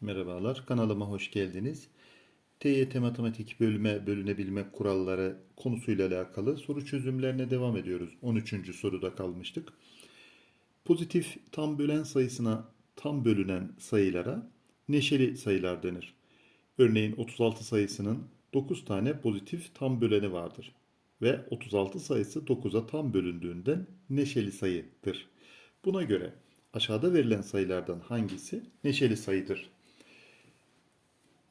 Merhabalar, kanalıma hoş geldiniz. TYT Matematik bölüme bölünebilme kuralları konusuyla alakalı soru çözümlerine devam ediyoruz. 13. soruda kalmıştık. Pozitif tam bölen sayısına tam bölünen sayılara neşeli sayılar denir. Örneğin 36 sayısının 9 tane pozitif tam böleni vardır. Ve 36 sayısı 9'a tam bölündüğünden neşeli sayıdır. Buna göre aşağıda verilen sayılardan hangisi neşeli sayıdır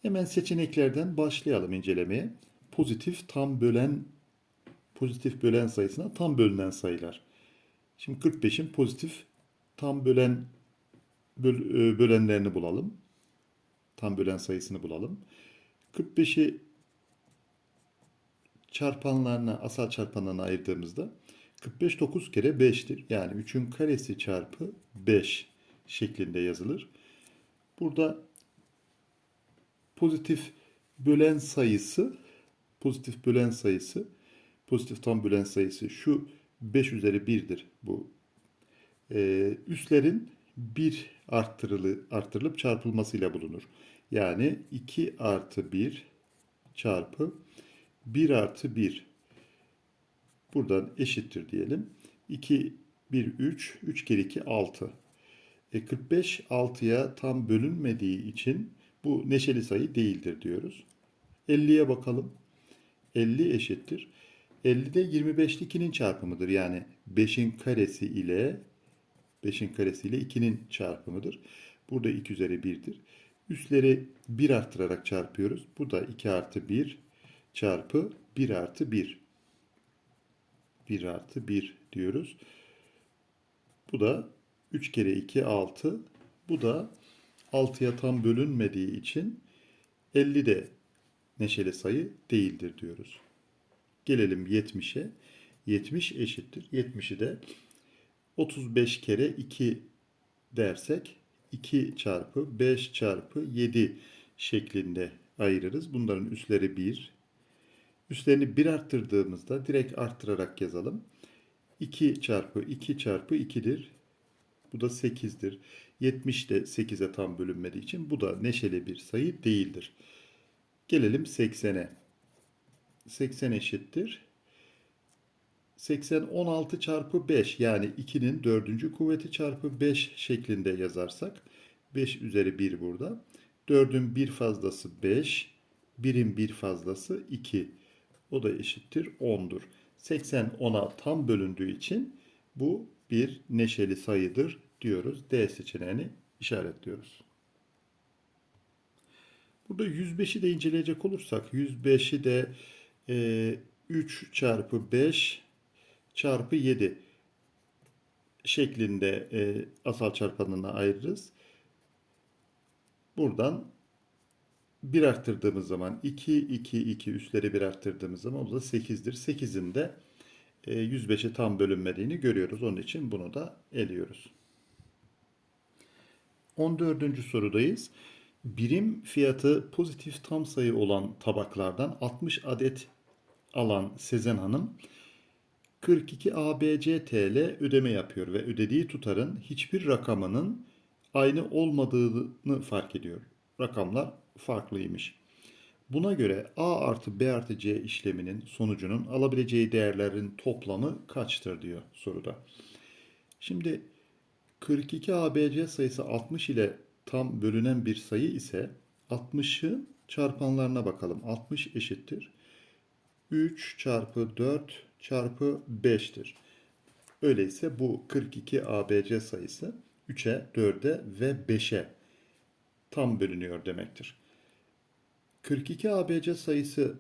Hemen seçeneklerden başlayalım incelemeye. Pozitif tam bölen pozitif bölen sayısına tam bölünen sayılar. Şimdi 45'in pozitif tam bölen böl, e, bölenlerini bulalım. Tam bölen sayısını bulalım. 45'i çarpanlarına, asal çarpanlarına ayırdığımızda 45 9 kere 5'tir. Yani 3'ün karesi çarpı 5 şeklinde yazılır. Burada pozitif bölen sayısı pozitif bölen sayısı pozitif tam bölen sayısı şu 5 üzeri 1'dir bu. Ee, üslerin 1 arttırılı, arttırılıp çarpılmasıyla bulunur. Yani 2 artı 1 çarpı 1 artı 1 buradan eşittir diyelim. 2, 1, 3, 3 kere 2, 6. E 45 6'ya tam bölünmediği için bu neşeli sayı değildir diyoruz. 50'ye bakalım. 50 eşittir. 50 de 25'li 2'nin çarpımıdır. Yani 5'in karesi ile 5'in karesi ile 2'nin çarpımıdır. Burada 2 üzeri 1'dir. Üstleri 1 arttırarak çarpıyoruz. Bu da 2 artı 1 çarpı 1 artı 1. 1 artı 1 diyoruz. Bu da 3 kere 2 6. Bu da 6'ya tam bölünmediği için 50 de neşeli sayı değildir diyoruz. Gelelim 70'e. 70 eşittir. 70'i de 35 kere 2 dersek 2 çarpı 5 çarpı 7 şeklinde ayırırız. Bunların üstleri 1. Üstlerini 1 arttırdığımızda direkt arttırarak yazalım. 2 çarpı 2 çarpı 2'dir. Bu da 8'dir. 70 de 8'e tam bölünmediği için bu da neşeli bir sayı değildir. Gelelim 80'e. 80 eşittir. 80 16 çarpı 5 yani 2'nin 4. kuvveti çarpı 5 şeklinde yazarsak 5 üzeri 1 burada. 4'ün bir fazlası 5, 1'in bir fazlası 2. O da eşittir 10'dur. 80 10'a tam bölündüğü için bu bir neşeli sayıdır diyoruz. D seçeneğini işaretliyoruz. Burada 105'i de inceleyecek olursak 105'i de e, 3 çarpı 5 çarpı 7 şeklinde e, asal çarpanına ayırırız. Buradan 1 arttırdığımız zaman 2, 2, 2 üstleri 1 arttırdığımız zaman o da 8'dir. 8'in de 105'e tam bölünmediğini görüyoruz. Onun için bunu da eliyoruz. 14. sorudayız. Birim fiyatı pozitif tam sayı olan tabaklardan 60 adet alan Sezen Hanım 42 ABC TL ödeme yapıyor ve ödediği tutarın hiçbir rakamının aynı olmadığını fark ediyor. Rakamlar farklıymış. Buna göre A artı B artı C işleminin sonucunun alabileceği değerlerin toplamı kaçtır diyor soruda. Şimdi 42 ABC sayısı 60 ile tam bölünen bir sayı ise 60'ı çarpanlarına bakalım. 60 eşittir. 3 çarpı 4 çarpı 5'tir. Öyleyse bu 42 ABC sayısı 3'e, 4'e ve 5'e tam bölünüyor demektir. 42 ABC sayısı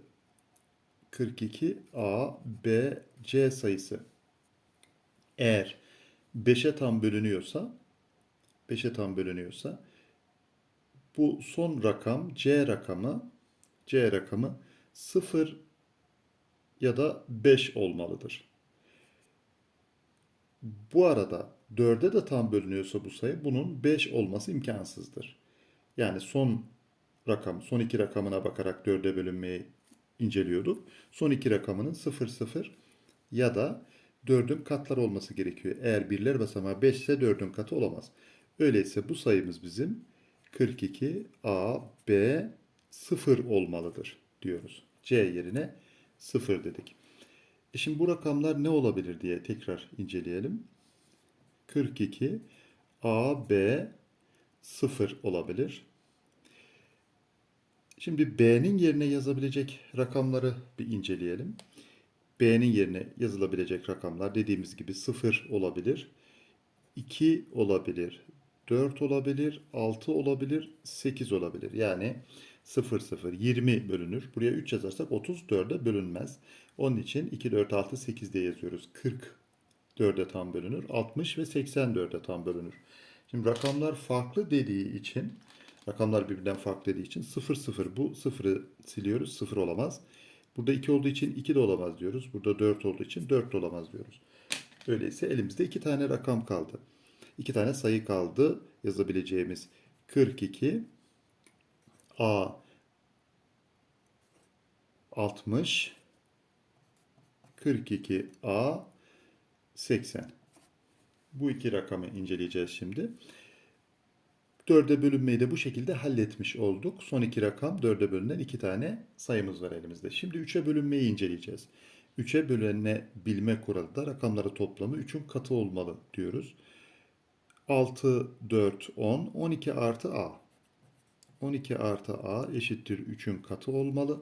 42 ABC sayısı eğer 5'e tam bölünüyorsa 5'e tam bölünüyorsa bu son rakam C rakamı C rakamı 0 ya da 5 olmalıdır. Bu arada 4'e de tam bölünüyorsa bu sayı bunun 5 olması imkansızdır. Yani son rakam, son iki rakamına bakarak 4'e bölünmeyi inceliyorduk. Son iki rakamının 0 0 ya da 4'ün katları olması gerekiyor. Eğer birler basamağı 5 ise 4'ün katı olamaz. Öyleyse bu sayımız bizim 42 A, B 0 olmalıdır diyoruz. C yerine 0 dedik. E şimdi bu rakamlar ne olabilir diye tekrar inceleyelim. 42 A, B 0 olabilir. Şimdi B'nin yerine yazabilecek rakamları bir inceleyelim. B'nin yerine yazılabilecek rakamlar dediğimiz gibi 0 olabilir, 2 olabilir, 4 olabilir, 6 olabilir, 8 olabilir. Yani 0, 0, 20 bölünür. Buraya 3 yazarsak 34'e bölünmez. Onun için 2, 4, 6, 8 diye yazıyoruz. 40 4'e tam bölünür. 60 ve 84'e tam bölünür. Şimdi rakamlar farklı dediği için rakamlar birbirinden farklı dediği için 0 0 bu 0'ı siliyoruz. 0 olamaz. Burada 2 olduğu için 2 de olamaz diyoruz. Burada 4 olduğu için 4 de olamaz diyoruz. Öyleyse elimizde 2 tane rakam kaldı. 2 tane sayı kaldı yazabileceğimiz 42 A 60 42 A 80. Bu iki rakamı inceleyeceğiz şimdi. Dörde bölünmeyi de bu şekilde halletmiş olduk. Son iki rakam dörde bölünen iki tane sayımız var elimizde. Şimdi üçe bölünmeyi inceleyeceğiz. Üçe bölünebilme kuralı da rakamları toplamı 3'ün katı olmalı diyoruz. 6, 4, 10, 12 artı A. 12 artı A eşittir 3'ün katı olmalı.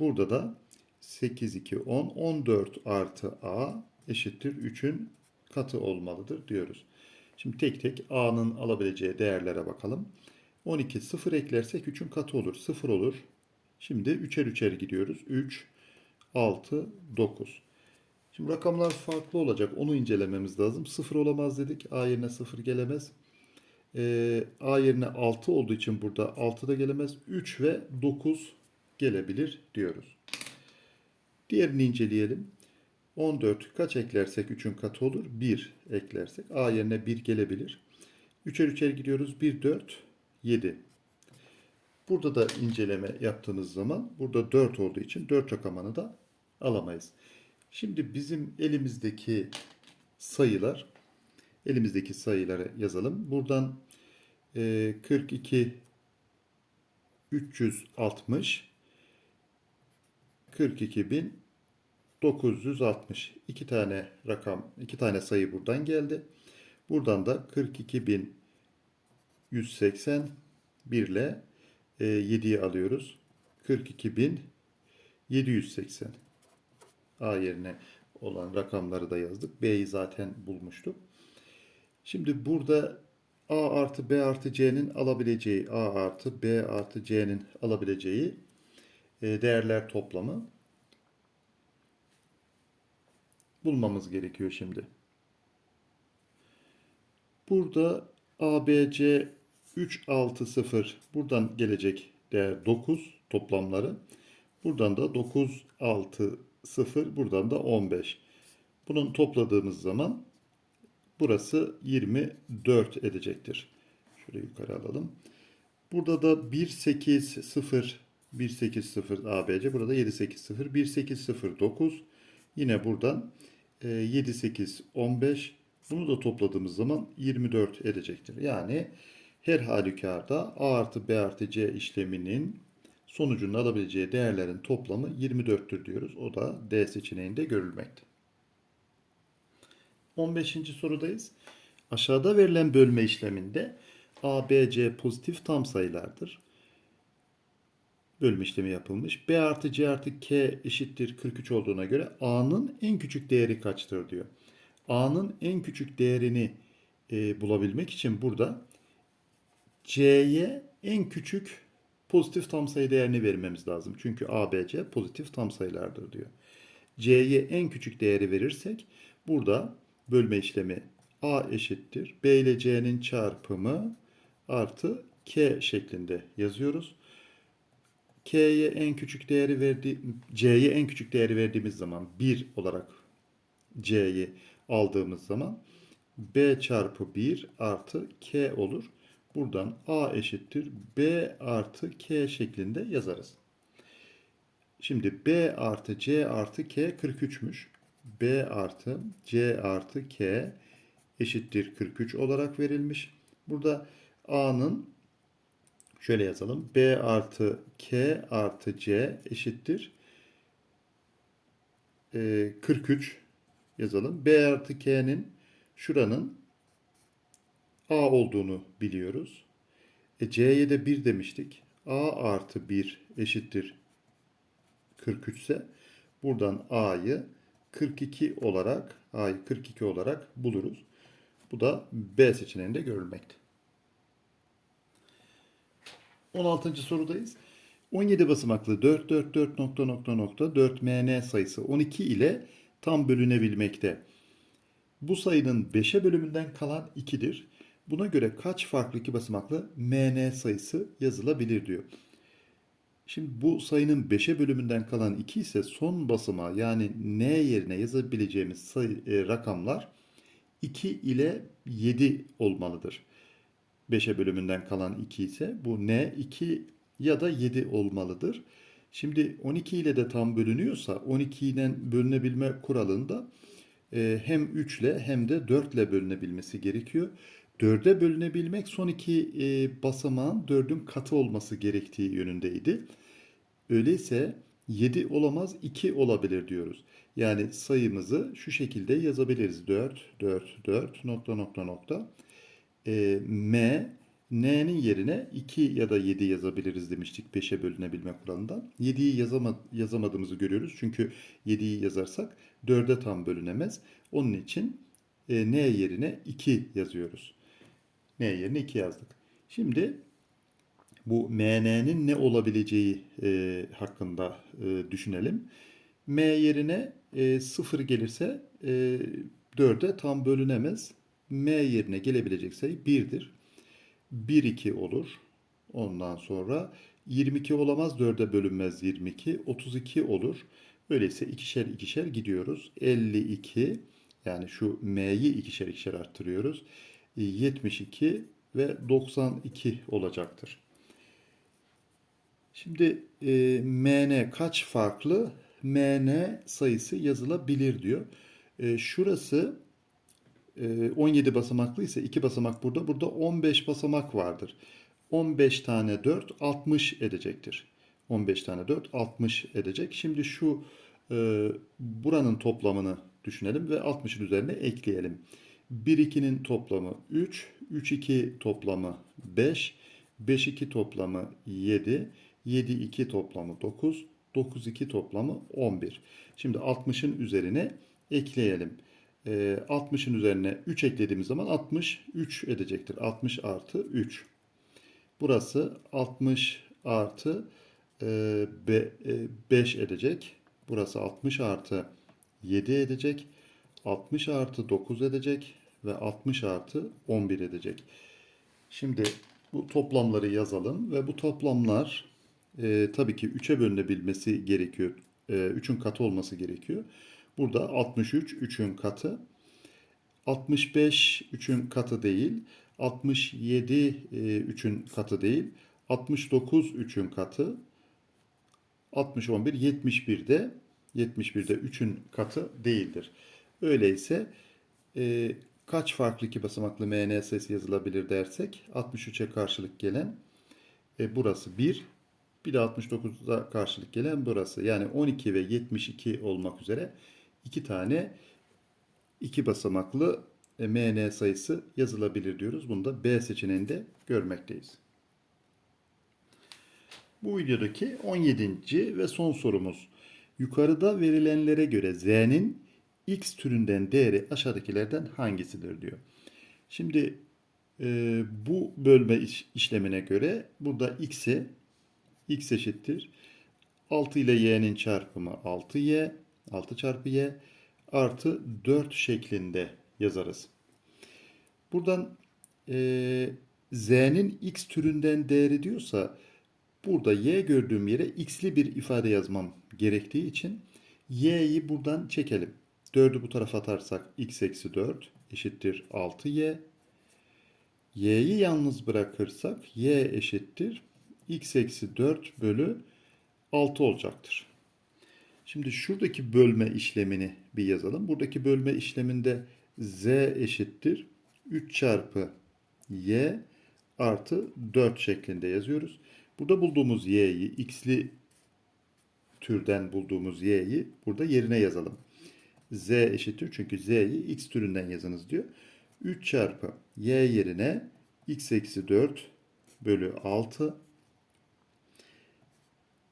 Burada da 8, 2, 10, 14 artı A eşittir 3'ün katı olmalıdır diyoruz. Şimdi tek tek A'nın alabileceği değerlere bakalım. 12 0 eklersek 3'ün katı olur. 0 olur. Şimdi 3'er 3'er gidiyoruz. 3, 6, 9. Şimdi rakamlar farklı olacak. Onu incelememiz lazım. 0 olamaz dedik. A yerine 0 gelemez. Ee, A yerine 6 olduğu için burada 6 da gelemez. 3 ve 9 gelebilir diyoruz. Diğerini inceleyelim. 14 kaç eklersek 3'ün katı olur? 1 eklersek A yerine 1 gelebilir. 3'er 3'er gidiyoruz. 1, 4, 7. Burada da inceleme yaptığınız zaman burada 4 olduğu için 4 rakamını da alamayız. Şimdi bizim elimizdeki sayılar elimizdeki sayıları yazalım. Buradan e, 42 360 42 960 iki tane rakam, iki tane sayı buradan geldi. Buradan da 42.180 1 ile e, 7'yi alıyoruz. 42.780 A yerine olan rakamları da yazdık. B'yi zaten bulmuştuk. Şimdi burada A artı B artı C'nin alabileceği A artı B artı C'nin alabileceği e, değerler toplamı bulmamız gerekiyor şimdi. Burada ABC 360 buradan gelecek değer 9 toplamları. Buradan da 960 buradan da 15. Bunun topladığımız zaman burası 24 edecektir. Şöyle yukarı alalım. Burada da 180 180 ABC burada 780 1809 yine buradan 7, 8, 15. Bunu da topladığımız zaman 24 edecektir. Yani her halükarda A artı B artı C işleminin sonucunu alabileceği değerlerin toplamı 24'tür diyoruz. O da D seçeneğinde görülmekte. 15. sorudayız. Aşağıda verilen bölme işleminde A, B, C pozitif tam sayılardır. Bölme işlemi yapılmış. B artı C artı K eşittir 43 olduğuna göre A'nın en küçük değeri kaçtır diyor. A'nın en küçük değerini e, bulabilmek için burada C'ye en küçük pozitif tam sayı değerini vermemiz lazım. Çünkü A, B, C pozitif tam sayılardır diyor. C'ye en küçük değeri verirsek burada bölme işlemi A eşittir. B ile C'nin çarpımı artı K şeklinde yazıyoruz. K'ye en küçük değeri verdi C'ye en küçük değeri verdiğimiz zaman 1 olarak C'yi aldığımız zaman B çarpı 1 artı K olur. Buradan A eşittir B artı K şeklinde yazarız. Şimdi B artı C artı K 43'müş. B artı C artı K eşittir 43 olarak verilmiş. Burada A'nın Şöyle yazalım. B artı K artı C eşittir. Ee, 43 yazalım. B artı K'nin şuranın A olduğunu biliyoruz. E, C'ye de 1 demiştik. A artı 1 eşittir 43 ise buradan A'yı 42 olarak A'yı 42 olarak buluruz. Bu da B seçeneğinde görülmekte. 16. sorudayız. 17 basamaklı 4 4 4 nokta nokta nokta 4 mn sayısı 12 ile tam bölünebilmekte. Bu sayının 5'e bölümünden kalan 2'dir. Buna göre kaç farklı iki basamaklı mn sayısı yazılabilir diyor. Şimdi bu sayının 5'e bölümünden kalan 2 ise son basamağı yani n yerine yazabileceğimiz sayı, e, rakamlar 2 ile 7 olmalıdır. 5'e bölümünden kalan 2 ise bu n 2 ya da 7 olmalıdır. Şimdi 12 ile de tam bölünüyorsa 12 ile bölünebilme kuralında e, hem 3 ile hem de 4 ile bölünebilmesi gerekiyor. 4'e bölünebilmek son iki e, basamağın 4'ün katı olması gerektiği yönündeydi. Öyleyse 7 olamaz 2 olabilir diyoruz. Yani sayımızı şu şekilde yazabiliriz. 4, 4, 4 nokta nokta nokta. E, M, N'nin yerine 2 ya da 7 yazabiliriz demiştik 5'e bölünebilme kuralından. 7'yi yazama, yazamadığımızı görüyoruz. Çünkü 7'yi yazarsak 4'e tam bölünemez. Onun için e, N yerine 2 yazıyoruz. N yerine 2 yazdık. Şimdi bu MN'nin ne olabileceği e, hakkında e, düşünelim. M yerine e, 0 gelirse e, 4'e tam bölünemez. M yerine gelebilecek sayı 1'dir. 1, 2 olur. Ondan sonra 22 olamaz 4'e bölünmez 22. 32 olur. Öyleyse ikişer ikişer gidiyoruz. 52 yani şu M'yi ikişer ikişer arttırıyoruz. 72 ve 92 olacaktır. Şimdi e, MN kaç farklı MN sayısı yazılabilir diyor. E, şurası 17 basamaklı ise 2 basamak burada. Burada 15 basamak vardır. 15 tane 4 60 edecektir. 15 tane 4 60 edecek. Şimdi şu e, buranın toplamını düşünelim ve 60'ın üzerine ekleyelim. 1-2'nin toplamı 3, 3-2 toplamı 5, 5-2 toplamı 7, 7-2 toplamı 9, 9-2 toplamı 11. Şimdi 60'ın üzerine ekleyelim. E, 60'ın üzerine 3 eklediğimiz zaman 63 edecektir. 60 artı 3. Burası 60 artı e, 5 edecek. Burası 60 artı 7 edecek. 60 artı 9 edecek ve 60 artı 11 edecek. Şimdi bu toplamları yazalım ve bu toplamlar e, tabii ki 3'e bölünebilmesi gerekiyor. E, 3'ün katı olması gerekiyor. Burada 63 3'ün katı. 65 3'ün katı değil. 67 e, 3'ün katı değil. 69 3'ün katı. 60 11 71'de 71'de 3'ün katı değildir. Öyleyse e, kaç farklı iki basamaklı MN sayısı yazılabilir dersek 63'e karşılık gelen e, burası 1 bir de 69'a karşılık gelen burası. Yani 12 ve 72 olmak üzere iki tane iki basamaklı e, MN sayısı yazılabilir diyoruz. Bunu da B seçeneğinde görmekteyiz. Bu videodaki 17. ve son sorumuz. Yukarıda verilenlere göre Z'nin X türünden değeri aşağıdakilerden hangisidir diyor. Şimdi e, bu bölme iş, işlemine göre burada X'i X eşittir. 6 ile Y'nin çarpımı 6Y 6 çarpı Y artı 4 şeklinde yazarız. Buradan e, Z'nin X türünden değeri diyorsa burada Y gördüğüm yere X'li bir ifade yazmam gerektiği için Y'yi buradan çekelim. 4'ü bu tarafa atarsak x eksi 4 eşittir 6y. y'yi yalnız bırakırsak y eşittir x eksi 4 bölü 6 olacaktır. Şimdi şuradaki bölme işlemini bir yazalım. Buradaki bölme işleminde z eşittir 3 çarpı y artı 4 şeklinde yazıyoruz. Burada bulduğumuz y'yi x'li türden bulduğumuz y'yi burada yerine yazalım. z eşittir çünkü z'yi x türünden yazınız diyor. 3 çarpı y yerine x eksi 4 bölü 6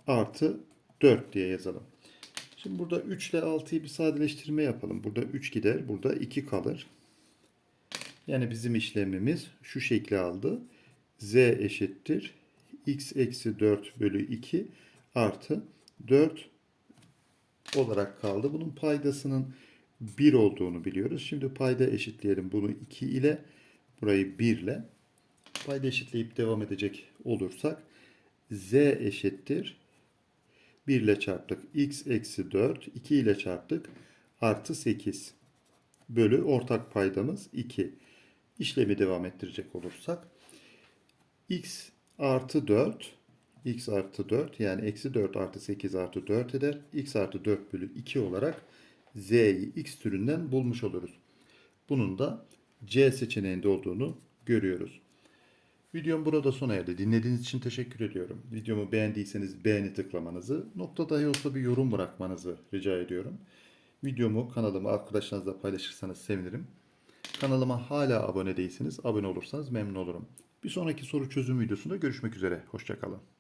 artı 4 diye yazalım. Şimdi burada 3 ile 6'yı bir sadeleştirme yapalım. Burada 3 gider, burada 2 kalır. Yani bizim işlemimiz şu şekli aldı. z eşittir. x eksi 4 bölü 2 artı 4 olarak kaldı. Bunun paydasının 1 olduğunu biliyoruz. Şimdi payda eşitleyelim bunu 2 ile. Burayı 1 ile. Payda eşitleyip devam edecek olursak z eşittir. 1 ile çarptık. x eksi 4. 2 ile çarptık. Artı 8 bölü ortak paydamız 2. İşlemi devam ettirecek olursak x artı 4 x artı 4 yani eksi 4 artı 8 artı 4 eder. x artı 4 bölü 2 olarak z'yi x türünden bulmuş oluruz. Bunun da C seçeneğinde olduğunu görüyoruz. Videom burada sona erdi. Dinlediğiniz için teşekkür ediyorum. Videomu beğendiyseniz beğeni tıklamanızı, nokta dahi olsa bir yorum bırakmanızı rica ediyorum. Videomu kanalıma arkadaşlarınızla paylaşırsanız sevinirim. Kanalıma hala abone değilseniz abone olursanız memnun olurum. Bir sonraki soru çözüm videosunda görüşmek üzere. Hoşçakalın.